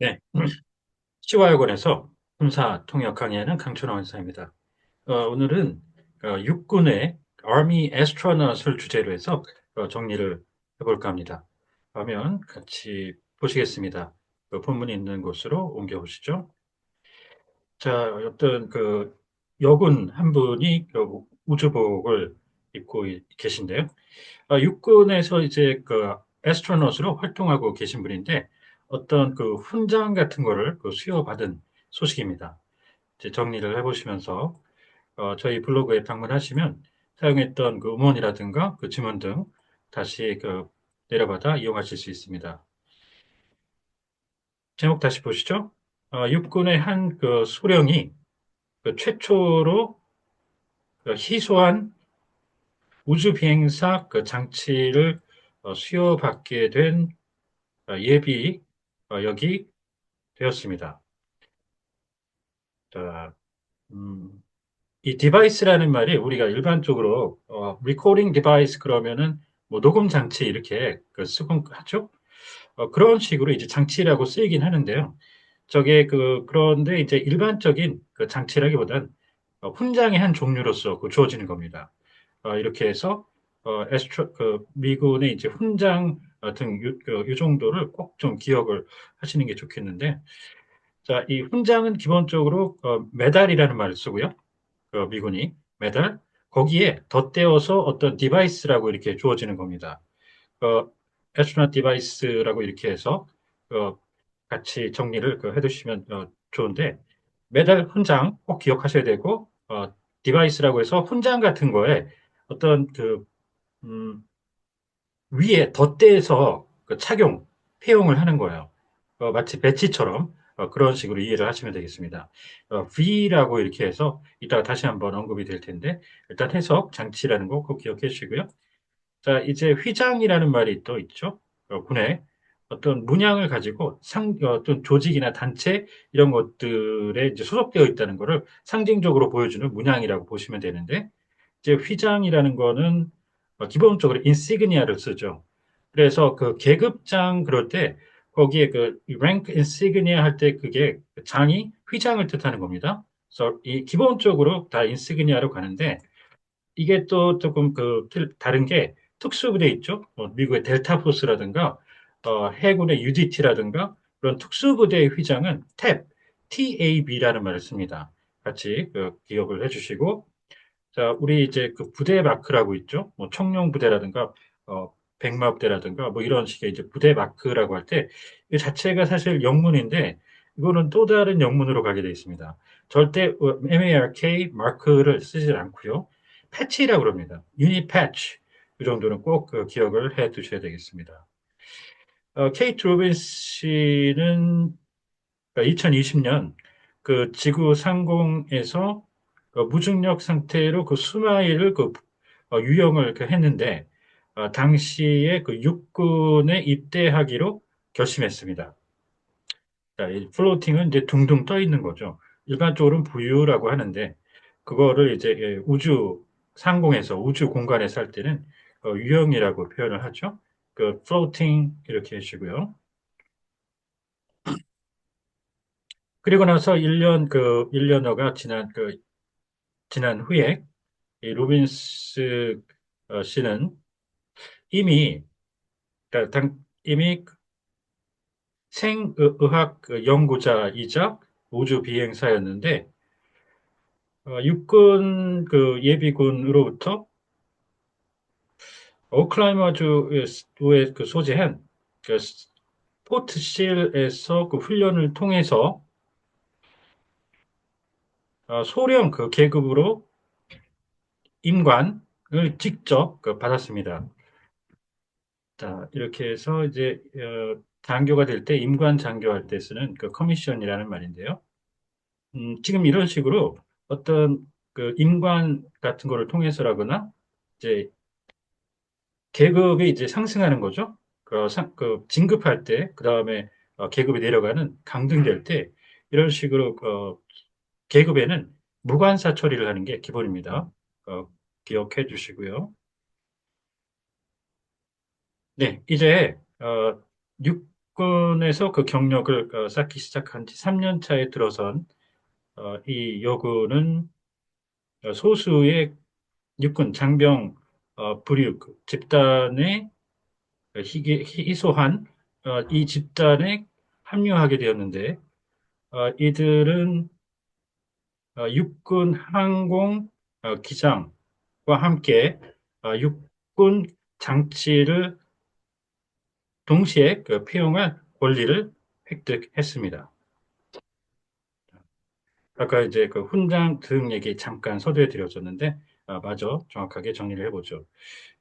네. 시화학원에서 군사 통역 강의하는 강춘호 원사입니다. 어, 오늘은 어, 육군의 Army Astronaut을 주제로 해서 어, 정리를 해볼까 합니다. 화면 같이 보시겠습니다. 그 본문이 있는 곳으로 옮겨보시죠. 자, 어떤 그 여군 한 분이 그 우주복을 입고 이- 계신데요. 아, 육군에서 이제 그 에스트로넛으로 활동하고 계신 분인데 어떤 그 훈장 같은 거를 그 수여받은 소식입니다. 이제 정리를 해보시면서 어, 저희 블로그에 방문하시면 사용했던 그 음원이라든가 그 지문 등 다시 그 내려받아 이용하실 수 있습니다. 제목 다시 보시죠. 어, 육군의 한 그 소령이 그 최초로 그 희소한 우주 비행사 그 장치를 어, 수여받게 된 어, 예비 어, 역이 되었습니다. 자, 음, 이 디바이스라는 말이 우리가 일반적으로 어, 리코딩 디바이스 그러면은 뭐 녹음 장치 이렇게 그 쓰곤 하죠. 어, 그런 식으로 이제 장치라고 쓰이긴 하는데요. 저게 그 그런데 이제 일반적인 그 장치라기보단 어, 훈장의 한 종류로서 그 주어지는 겁니다. 어, 이렇게 해서 어, 에스트로 그 미군의 이제 훈장 등 요, 그, 요 정도를 꼭 좀 기억을 하시는 게 좋겠는데 자, 이 훈장은 기본적으로 어, 메달이라는 말을 쓰고요. 그 미군이 메달 거기에 덧대어서 어떤 디바이스라고 이렇게 주어지는 겁니다. 그 에스트로넛 디바이스라고 이렇게 해서 그 같이 정리를 그 해두시면 어, 좋은데 메달 훈장 꼭 기억하셔야 되고 어, 디바이스라고 해서 훈장 같은 거에 어떤 그 음, 위에 덧대서 그 착용, 폐용을 하는 거예요. 어, 마치 배치처럼 어, 그런 식으로 이해를 하시면 되겠습니다. 어, V라고 이렇게 해서 이따가 다시 한번 언급이 될 텐데 일단 해석, 장치라는 거 꼭 기억해 주시고요. 자, 이제 휘장이라는 말이 또 있죠. 어, 군에 어떤 문양을 가지고 상, 어떤 조직이나 단체 이런 것들에 이제 소속되어 있다는 것을 상징적으로 보여주는 문양이라고 보시면 되는데 이제 휘장이라는 거는 어, 기본적으로 인시그니아를 쓰죠. 그래서 그 계급장 그럴 때 거기에 그 rank insignia 할때 그게 장이 휘장을 뜻하는 겁니다. 그래서 이 기본적으로 다 인시그니아로 가는데 이게 또 조금 그 다른 게 특수부대 있죠. 뭐 미국의 델타 포스라든가 어, 해군의 UDT라든가 그런 특수부대의 휘장은 탭, TAB라는 말을 씁니다. 같이 그 기억을 해주시고 자, 우리 이제 그 부대 마크라고 있죠. 뭐 청룡 부대라든가 어, 백마 부대라든가 뭐 이런 식의 이제 부대 마크라고 할 때 이 자체가 사실 영문인데 이거는 또 다른 영문으로 가게 되어 있습니다. 절대 어, MARK 마크를 쓰지 않고요. 패치라고 그럽니다. 유닛 패치. 이 정도는 꼭 그 기억을 해 두셔야 되겠습니다. 어, 케이트 로빈 씨는 2020년 그 지구 상공에서 그 무중력 상태로 그 수마일을 그 어, 유영을 그 했는데 어, 당시에 그 육군에 입대하기로 결심했습니다. 자, 이 플로팅은 이제 둥둥 떠 있는 거죠. 일반적으로는 부유라고 하는데 그거를 이제 예, 우주 상공에서 우주 공간에서 할 때는 어, 유영이라고 표현을 하죠. 그 floating 이렇게 해주고요. 그리고 나서 1년 그 1년여가 지난 그 지난 후에 이 로빈스 어, 씨는 이미 그러니까 당, 이미 생의학 그 연구자이자 우주 비행사였는데 어, 육군 그 예비군으로부터 오클라호마주에 그 소재한 그 포트실에서 그 훈련을 통해서 어, 소령 그 계급으로 임관을 직접 그 받았습니다. 자, 이렇게 해서 이제 어, 장교가 될 때 임관 장교할 때 쓰는 그 커미션이라는 말인데요. 음, 지금 이런 식으로 어떤 그 임관 같은 거를 통해서라거나 이제 계급이 이제 상승하는 거죠. 그, 상, 그 진급할 때, 그 다음에 어, 계급이 내려가는 강등될 때 이런 식으로 어, 계급에는 무관사 처리를 하는 게 기본입니다. 어, 기억해 주시고요. 네, 이제 어, 육군 육군에서 그 경력을 어, 쌓기 시작한 지 3년 차에 들어선 어, 이 여군은 어, 소수의 육군 장병 어, 부륙 집단에 희소한 어, 이 집단에 합류하게 되었는데 어, 이들은 어, 육군 항공 어, 기장과 함께 어, 육군 장치를 동시에 그 폐용할 권리를 획득했습니다. 아까 이제 그 훈장 등 얘기 잠깐 서두에 드렸었는데, 아, 맞아. 정확하게 정리를 해보죠.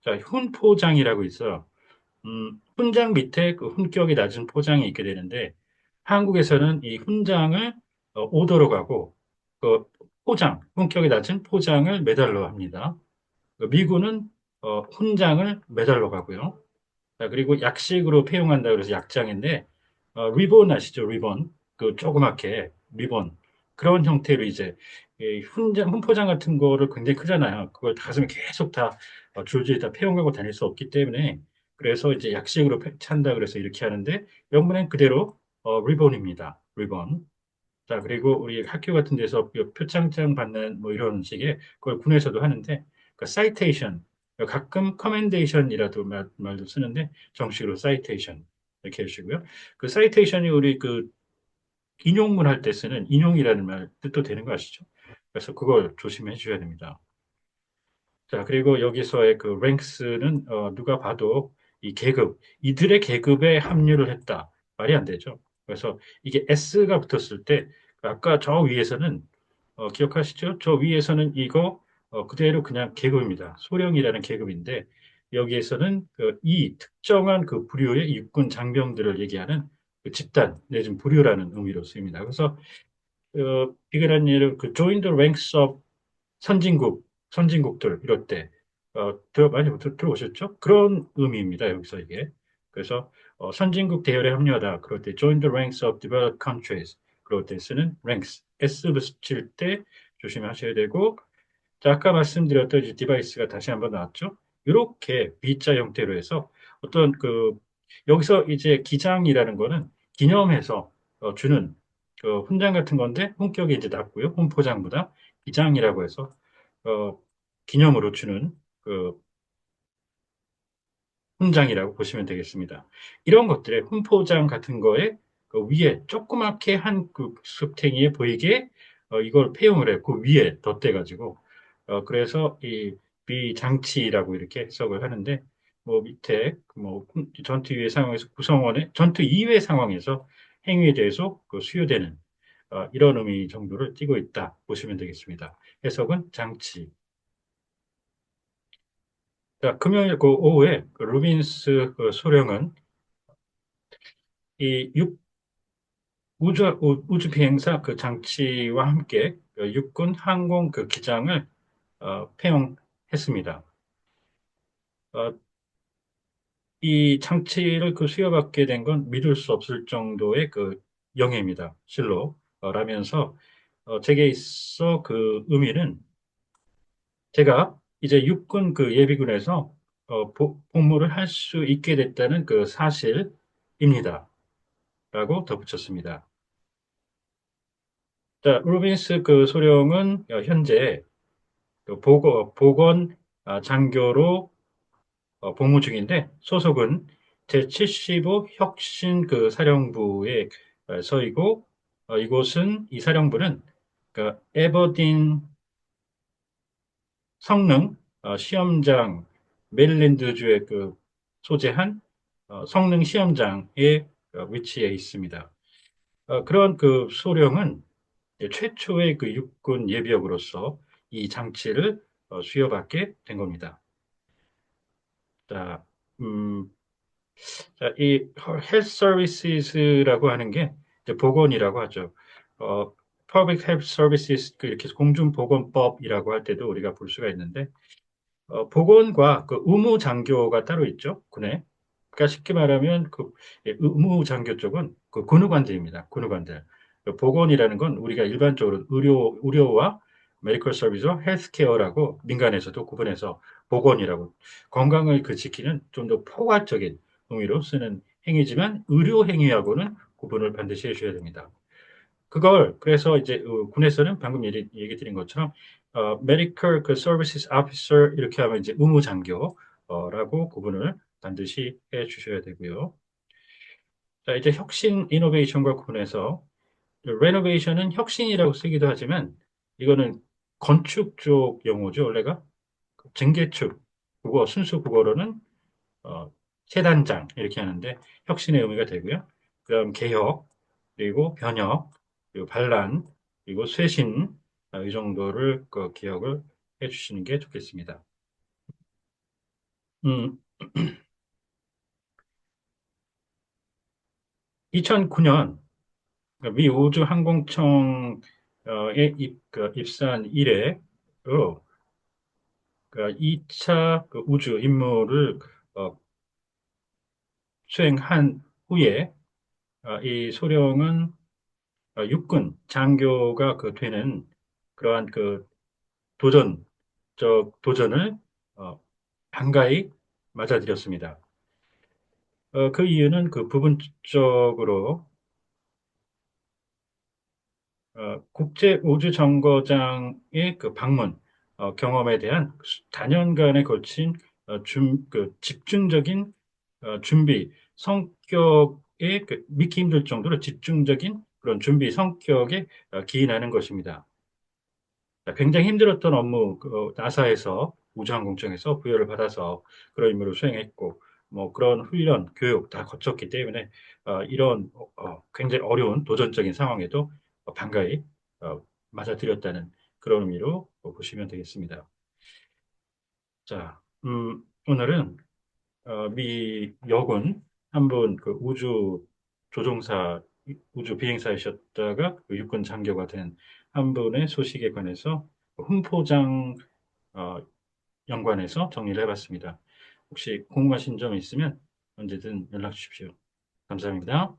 자, 훈포장이라고 있어. 음, 훈장 밑에 그 훈격이 낮은 포장이 있게 되는데, 한국에서는 이 훈장을 어, 오더로 가고, 그 포장, 훈격이 낮은 포장을 메달로 합니다. 그 미군은 어, 훈장을 메달로 가고요. 자, 그리고 약식으로 폐용한다 그래서 약장인데, 어, 리본 아시죠? 리본. 그 조그맣게 리본. 그런 형태로 이제 훈장, 훈포장 같은 거를 굉장히 크잖아요. 그걸 가슴에 계속 다 어, 줄줄이 다 폐용하고 다닐 수 없기 때문에 그래서 이제 약식으로 찬다 그래서 이렇게 하는데 영문은 그대로 어, 리본입니다. 리본. 자 그리고 우리 학교 같은 데서 표창장 받는 뭐 이런 식의 그걸 군에서도 하는데 그 사이테이션 가끔 커멘데이션이라도 말, 말도 쓰는데 정식으로 사이테이션 이렇게 해주시고요. 그 사이테이션이 우리 그 인용문 할 때 쓰는 인용이라는 말 뜻도 되는 거 아시죠? 그래서 그걸 조심해 주셔야 됩니다. 자, 그리고 여기서의 그 랭크스는 어, 누가 봐도 이 계급, 이들의 계급에 합류를 했다. 말이 안 되죠. 그래서 이게 S가 붙었을 때 아까 저 위에서는 어, 기억하시죠? 저 위에서는 이거 어, 그대로 그냥 계급입니다. 소령이라는 계급인데 여기에서는 그 이 특정한 그 부류의 육군 장병들을 얘기하는 그 집단 내지는 부류라는 의미로 쓰입니다. 그래서 어, 비근한 예를 그 join the ranks of 선진국, 선진국들 이럴 때 어, 들어 많이 들, 들어보셨죠? 그런 의미입니다. 여기서 이게 그래서 어, 선진국 대열에 합류하다 그럴 때 join the ranks of developed countries 쓰는 ranks s 붙일 때 조심하셔야 되고 자, 아까 말씀드렸던 이제 디바이스가 다시 한번 나왔죠. 이렇게 B자 형태로 해서 어떤 그 여기서 이제 기장이라는 거는 기념해서 어, 주는 그 훈장 같은 건데 훈격이 이제 낮고요. 훈포장보다 기장이라고 해서 어, 기념으로 주는 그 훈장이라고 보시면 되겠습니다. 이런 것들의 훈포장 같은 거에 그 위에 조그맣게 한그 숲탱이에 보이게 어, 이걸 폐용을 해. 그 위에 덧대가지고 어, 그래서 이 비장치라고 이렇게 해석을 하는데 뭐 밑에 뭐 전투 이외 상황에서 구성원의 전투 이외 상황에서 행위에 대해서 그 수요되는 어, 이런 의미 정도를 띠고 있다 보시면 되겠습니다. 해석은 장치. 자, 금요일 그 오후에 그 루빈스 그 소령은 이 육, 우주, 우주 비행사 그 장치와 함께 그 육군 항공 그 기장을 어, 폐용했습니다. 어, 이 장치를 그 수여받게 된 건 믿을 수 없을 정도의 그 영예입니다. 실로 어, 라면서 어, 제게 있어 그 의미는 제가 이제 육군 그 예비군에서 어, 복무를 할 수 있게 됐다는 그 사실입니다. 라고 덧붙였습니다. 자, 루빈스 그 소령은 현재 그 보건, 보건 아, 장교로 어, 복무 중인데 소속은 제75 혁신 그 사령부에 어, 서이고 어, 이곳은 이 사령부는 그 에버딘 성능 시험장 메릴랜드주에 그 소재한 성능 시험장에 위치해 있습니다. 그런 그 소령은 최초의 그 육군 예비역으로서 이 장치를 수여받게 된 겁니다. 자, 음, 자, 이 헬스 서비스라고 하는 게 보건이라고 하죠. 어, Public Health Services 그 이렇게 공중보건법이라고 할 때도 우리가 볼 수가 있는데 어, 보건과 그 의무 장교가 따로 있죠 군에. 그러니까 쉽게 말하면 그 예, 의무 장교 쪽은 그 군의관들입니다. 군의관들. 그 보건이라는 건 우리가 일반적으로 의료 의료와 메디컬 서비스와 헬스케어라고 민간에서도 구분해서 보건이라고 건강을 그 지키는 좀 더 포괄적인 의미로 쓰는 행위지만 의료 행위하고는 구분을 반드시 해줘야 됩니다. 그걸 그래서 이제 어, 군에서는 방금 얘기, 얘기 드린 것처럼 어, Medical 그 Services 이렇게 하면 이제 의무 장교라고 구분을 반드시 해 주셔야 되고요. 자, 이제 혁신 이노베이션과 구분해서 레노베이션은 혁신이라고 쓰기도 하지만 이거는 건축 쪽 용어죠, 원래가. 증개축, 국어, 순수 국어로는 어, 세단장 이렇게 하는데 혁신의 의미가 되고요. 그 다음 개혁, 그리고 변혁, 그리고 반란, 그리고 쇄신 어, 이 정도를 그 기억을 해주시는 게 좋겠습니다. 음, 2009년 미 우주항공청에 입, 그 입사한 이래로 그 2차 그 우주 임무를 어, 수행한 후에 어, 이 소령은 어, 육군 장교가 그 되는 그러한 그 도전적 도전을 어, 한가히 맞아들였습니다. 어, 그 이유는 그 부분적으로 어, 국제 우주 정거장의 그 방문 어, 경험에 대한 다년간에 걸친 어, 준, 그 집중적인 어, 준비 성격에 그 믿기 힘들 정도로 집중적인 그런 준비 성격에 어, 기인하는 것입니다. 굉장히 힘들었던 업무, 그, 나사에서 우주항공청에서 부여를 받아서 그런 임무를 수행했고, 뭐 그런 훈련, 교육 다 거쳤기 때문에 어, 이런 어, 굉장히 어려운 도전적인 상황에도 반가이 어, 맞아들였다는 그런 의미로 보시면 되겠습니다. 자, 음, 오늘은 어, 미 여군 한분그 우주 조종사, 우주 비행사이셨다가 그 육군 장교가 된 한 분의 소식에 관해서 훈포장 어, 연관해서 정리를 해봤습니다. 혹시 궁금하신 점 있으면 언제든 연락 주십시오. 감사합니다.